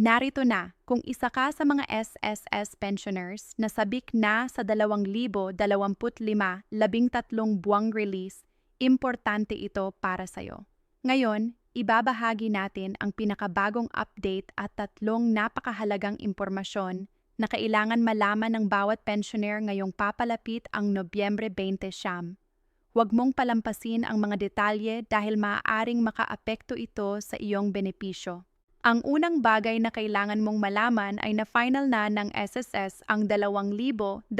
Narito na, kung isa ka sa mga SSS pensioners na sabik na sa 2025 labing tatlong buwang release, importante ito para sa'yo. Ngayon, ibabahagi natin ang pinakabagong update at tatlong napakahalagang impormasyon na kailangan malaman ng bawat pensioner ngayong papalapit ang Nobyembre 20 siyam. Huwag mong palampasin ang mga detalye dahil maaaring makaapekto ito sa iyong benepisyo. Ang unang bagay na kailangan mong malaman ay na final na ng SSS ang 2025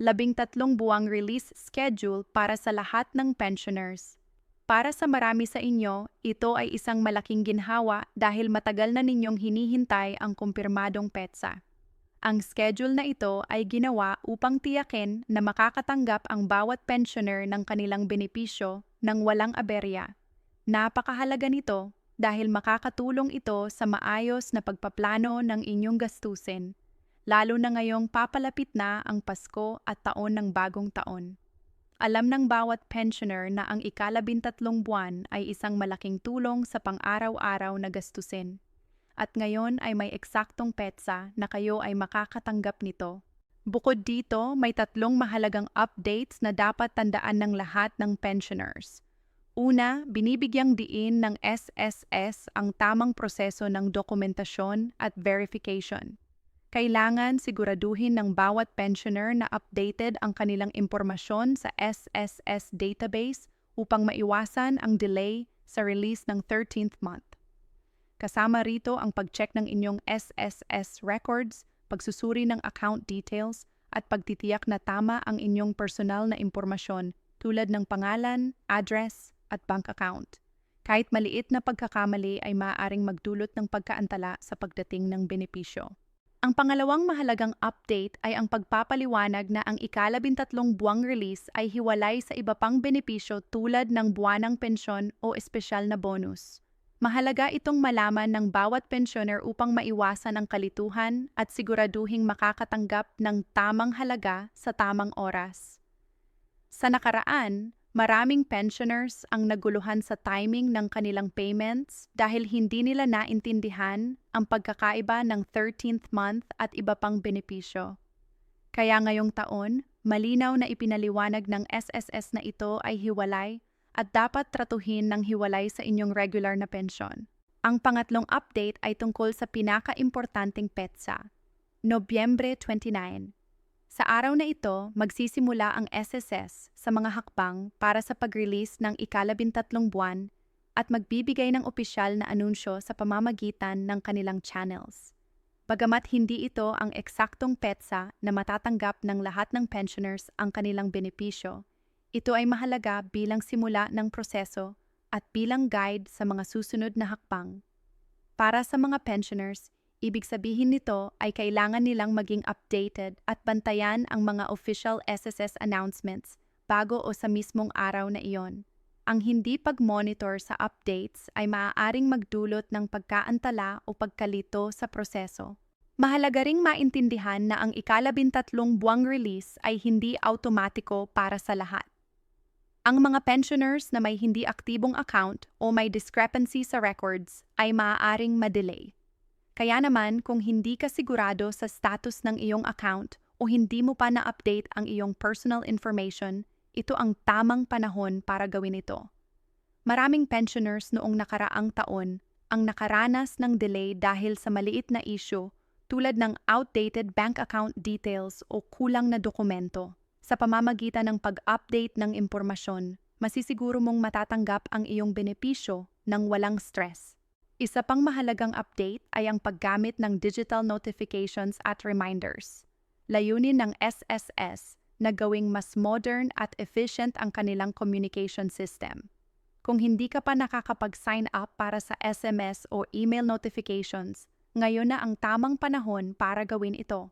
labing tatlong buwang release schedule para sa lahat ng pensioners. Para sa marami sa inyo, ito ay isang malaking ginhawa dahil matagal na ninyong hinihintay ang kumpirmadong petsa. Ang schedule na ito ay ginawa upang tiyakin na makakatanggap ang bawat pensioner ng kanilang benepisyo ng walang aberya. Napakahalaga nito dahil makakatulong ito sa maayos na pagpaplano ng inyong gastusin, lalo na ngayong papalapit na ang Pasko at taon ng bagong taon. Alam ng bawat pensioner na ang ikalabintatlong buwan ay isang malaking tulong sa pang-araw-araw na gastusin. At ngayon ay may eksaktong petsa na kayo ay makakatanggap nito. Bukod dito, may tatlong mahalagang updates na dapat tandaan ng lahat ng pensioners – Una, binibigyang diin ng SSS ang tamang proseso ng dokumentasyon at verification. Kailangan siguraduhin ng bawat pensioner na updated ang kanilang impormasyon sa SSS database upang maiwasan ang delay sa release ng 13th month. Kasama rito ang pag-check ng inyong SSS records, pagsusuri ng account details, at pagtitiyak na tama ang inyong personal na impormasyon tulad ng pangalan, address, at bank account. Kahit maliit na pagkakamali ay maaaring magdulot ng pagkaantala sa pagdating ng benepisyo. Ang pangalawang mahalagang update ay ang pagpapaliwanag na ang ikalabintatlong buwang release ay hiwalay sa iba pang benepisyo tulad ng buwanang pensyon o espesyal na bonus. Mahalaga itong malaman ng bawat pensioner upang maiwasan ang kalituhan at siguraduhing makakatanggap ng tamang halaga sa tamang oras. Sa nakaraan, Maraming pensioners ang naguluhan sa timing ng kanilang payments dahil hindi nila naintindihan ang pagkakaiba ng 13th month at iba pang benepisyo. Kaya ngayong taon, malinaw na ipinaliwanag ng SSS na ito ay hiwalay at dapat tratuhin ng hiwalay sa inyong regular na pensyon. Ang pangatlong update ay tungkol sa pinaka-importanting petsa, Nobyembre 29. Sa araw na ito, magsisimula ang SSS sa mga hakbang para sa pag-release ng ikalabintatlong buwan at magbibigay ng opisyal na anunsyo sa pamamagitan ng kanilang channels. Bagamat hindi ito ang eksaktong petsa na matatanggap ng lahat ng pensioners ang kanilang benepisyo, ito ay mahalaga bilang simula ng proseso at bilang guide sa mga susunod na hakbang. Para sa mga pensioners, Ibig sabihin nito ay kailangan nilang maging updated at bantayan ang mga official SSS announcements bago o sa mismong araw na iyon. Ang hindi pag-monitor sa updates ay maaaring magdulot ng pagkaantala o pagkalito sa proseso. Mahalaga ring maintindihan na ang ikalabintatlong buwang release ay hindi automatiko para sa lahat. Ang mga pensioners na may hindi aktibong account o may discrepancy sa records ay maaaring madelay. Kaya naman kung hindi ka sigurado sa status ng iyong account o hindi mo pa na-update ang iyong personal information, ito ang tamang panahon para gawin ito. Maraming pensioners noong nakaraang taon ang nakaranas ng delay dahil sa maliit na issue tulad ng outdated bank account details o kulang na dokumento. Sa pamamagitan ng pag-update ng impormasyon, masisiguro mong matatanggap ang iyong benepisyo ng walang stress. Isa pang mahalagang update ay ang paggamit ng digital notifications at reminders. Layunin ng SSS na gawing mas modern at efficient ang kanilang communication system. Kung hindi ka pa nakakapag-sign up para sa SMS o email notifications, ngayon na ang tamang panahon para gawin ito.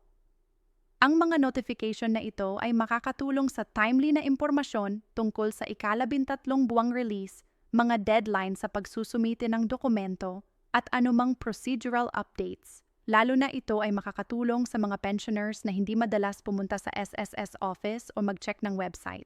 Ang mga notification na ito ay makakatulong sa timely na impormasyon tungkol sa ikalabintatlong buwang release mga deadline sa pagsusumite ng dokumento, at anumang procedural updates. Lalo na ito ay makakatulong sa mga pensioners na hindi madalas pumunta sa SSS office o mag-check ng website.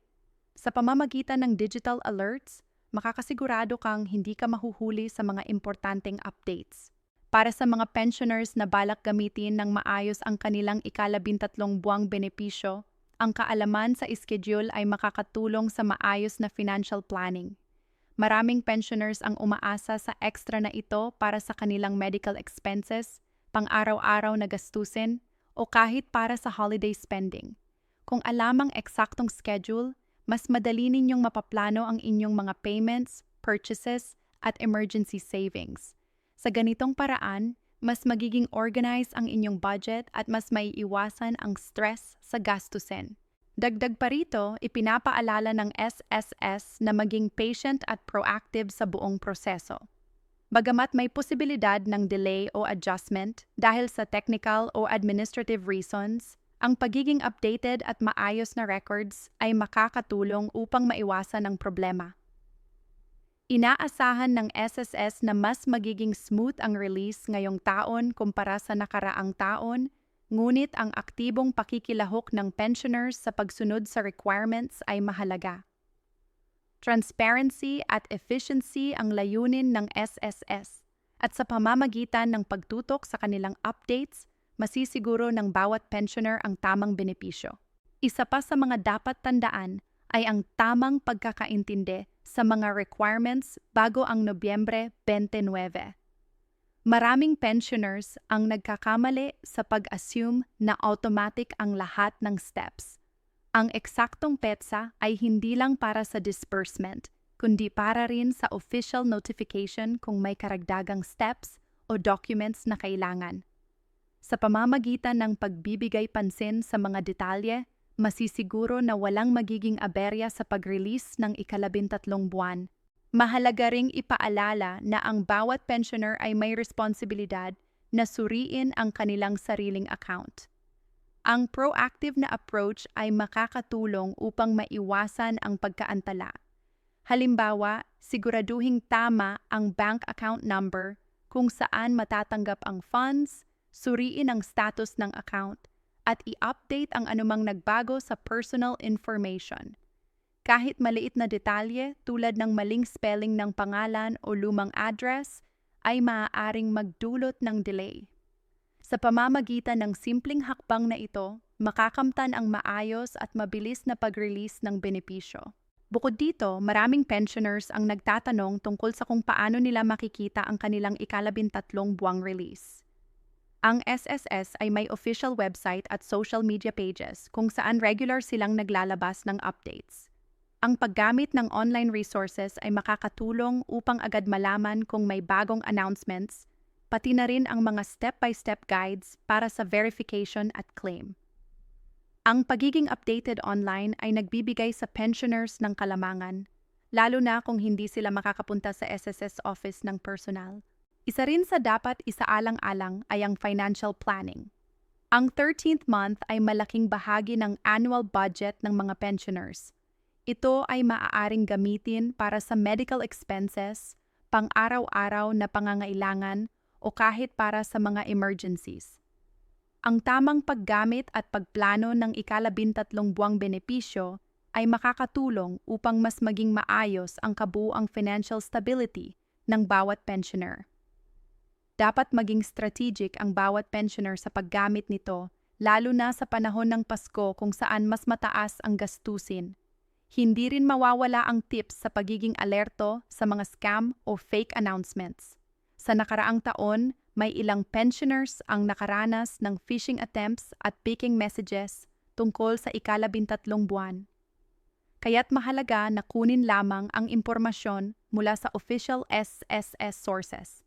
Sa pamamagitan ng digital alerts, makakasigurado kang hindi ka mahuhuli sa mga importanteng updates. Para sa mga pensioners na balak gamitin ng maayos ang kanilang ikalabintatlong buwang benepisyo, ang kaalaman sa schedule ay makakatulong sa maayos na financial planning. Maraming pensioners ang umaasa sa extra na ito para sa kanilang medical expenses, pang-araw-araw na gastusin, o kahit para sa holiday spending. Kung alam ang eksaktong schedule, mas madali ninyong mapaplano ang inyong mga payments, purchases, at emergency savings. Sa ganitong paraan, mas magiging organized ang inyong budget at mas maiiwasan ang stress sa gastusin. Dagdag pa rito, ipinapaalala ng SSS na maging patient at proactive sa buong proseso. Bagamat may posibilidad ng delay o adjustment dahil sa technical o administrative reasons, ang pagiging updated at maayos na records ay makakatulong upang maiwasan ang problema. Inaasahan ng SSS na mas magiging smooth ang release ngayong taon kumpara sa nakaraang taon, ngunit ang aktibong pakikilahok ng pensioners sa pagsunod sa requirements ay mahalaga. Transparency at efficiency ang layunin ng SSS at sa pamamagitan ng pagtutok sa kanilang updates, masisiguro ng bawat pensioner ang tamang benepisyo. Isa pa sa mga dapat tandaan ay ang tamang pagkakaintindi sa mga requirements bago ang Nobyembre 29. Maraming pensioners ang nagkakamali sa pag-assume na automatic ang lahat ng steps. Ang eksaktong petsa ay hindi lang para sa disbursement, kundi para rin sa official notification kung may karagdagang steps o documents na kailangan. Sa pamamagitan ng pagbibigay pansin sa mga detalye, masisiguro na walang magiging aberya sa pag-release ng ikalabintatlong buwan. Mahalaga ring ipaalala na ang bawat pensioner ay may responsibilidad na suriin ang kanilang sariling account. Ang proactive na approach ay makakatulong upang maiwasan ang pagkaantala. Halimbawa, siguraduhing tama ang bank account number kung saan matatanggap ang funds, suriin ang status ng account, at i-update ang anumang nagbago sa personal information. Kahit maliit na detalye tulad ng maling spelling ng pangalan o lumang address ay maaaring magdulot ng delay. Sa pamamagitan ng simpleng hakbang na ito, makakamtan ang maayos at mabilis na pag-release ng benepisyo. Bukod dito, maraming pensioners ang nagtatanong tungkol sa kung paano nila makikita ang kanilang ikalabintatlong buwang release. Ang SSS ay may official website at social media pages kung saan regular silang naglalabas ng updates. Ang paggamit ng online resources ay makakatulong upang agad malaman kung may bagong announcements, pati na rin ang mga step-by-step guides para sa verification at claim. Ang pagiging updated online ay nagbibigay sa pensioners ng kalamangan, lalo na kung hindi sila makakapunta sa SSS office ng personal. Isa rin sa dapat isaalang-alang ay ang financial planning. Ang 13th month ay malaking bahagi ng annual budget ng mga pensioners. Ito ay maaaring gamitin para sa medical expenses, pang-araw-araw na pangangailangan o kahit para sa mga emergencies. Ang tamang paggamit at pagplano ng ikalabintatlong buwang benepisyo ay makakatulong upang mas maging maayos ang kabuang financial stability ng bawat pensioner. Dapat maging strategic ang bawat pensioner sa paggamit nito, lalo na sa panahon ng Pasko kung saan mas mataas ang gastusin. Hindi rin mawawala ang tips sa pagiging alerto sa mga scam o fake announcements. Sa nakaraang taon, may ilang pensioners ang nakaranas ng phishing attempts at phishing messages tungkol sa ikalabintatlong buwan. Kaya't mahalaga na kunin lamang ang impormasyon mula sa official SSS sources.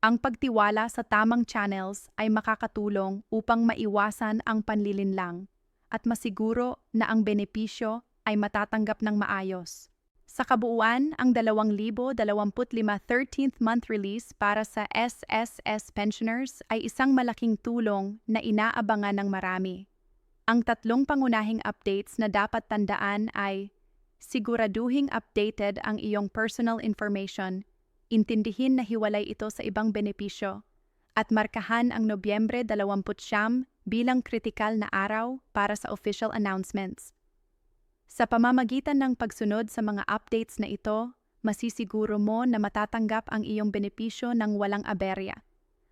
Ang pagtiwala sa tamang channels ay makakatulong upang maiwasan ang panlilinlang at masiguro na ang benepisyo ay matatanggap ng maayos. Sa kabuuan, ang 2025 13th month release para sa SSS pensioners ay isang malaking tulong na inaabangan ng marami. Ang tatlong pangunahing updates na dapat tandaan ay siguraduhing updated ang iyong personal information intindihin na hiwalay ito sa ibang benepisyo, at markahan ang Nobyembre 29 bilang kritikal na araw para sa official announcements. Sa pamamagitan ng pagsunod sa mga updates na ito, masisiguro mo na matatanggap ang iyong benepisyo ng walang aberya.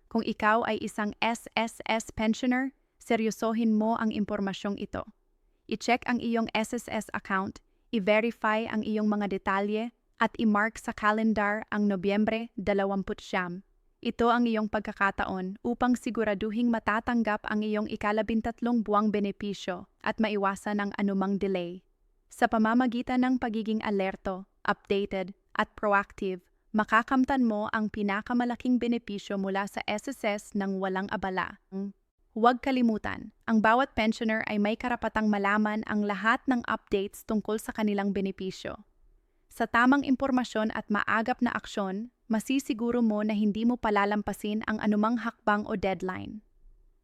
Kung ikaw ay isang SSS pensioner, seryosohin mo ang impormasyong ito. I-check ang iyong SSS account, i-verify ang iyong mga detalye, at i-mark sa calendar ang Nobyembre 20 ito ang iyong pagkakataon upang siguraduhing matatanggap ang iyong ikalabintatlong buwang benepisyo at maiwasan ang anumang delay. Sa pamamagitan ng pagiging alerto, updated, at proactive, makakamtan mo ang pinakamalaking benepisyo mula sa SSS ng walang abala. Huwag kalimutan, ang bawat pensioner ay may karapatang malaman ang lahat ng updates tungkol sa kanilang benepisyo. Sa tamang impormasyon at maagap na aksyon, masisiguro mo na hindi mo palalampasin ang anumang hakbang o deadline.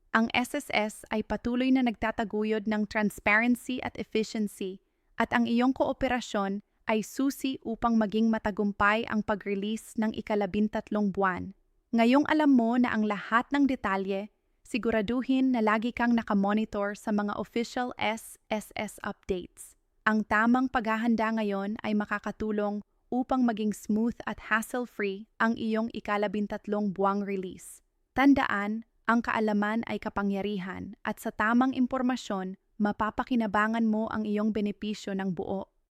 Ang SSS ay patuloy na nagtataguyod ng transparency at efficiency at ang iyong kooperasyon ay susi upang maging matagumpay ang pag-release ng ikalabintatlong buwan. Ngayong alam mo na ang lahat ng detalye, siguraduhin na lagi kang nakamonitor sa mga official SSS updates. Ang tamang paghahanda ngayon ay makakatulong upang maging smooth at hassle-free ang iyong ikalabintatlong buwang release. Tandaan, ang kaalaman ay kapangyarihan at sa tamang impormasyon, mapapakinabangan mo ang iyong benepisyo ng buo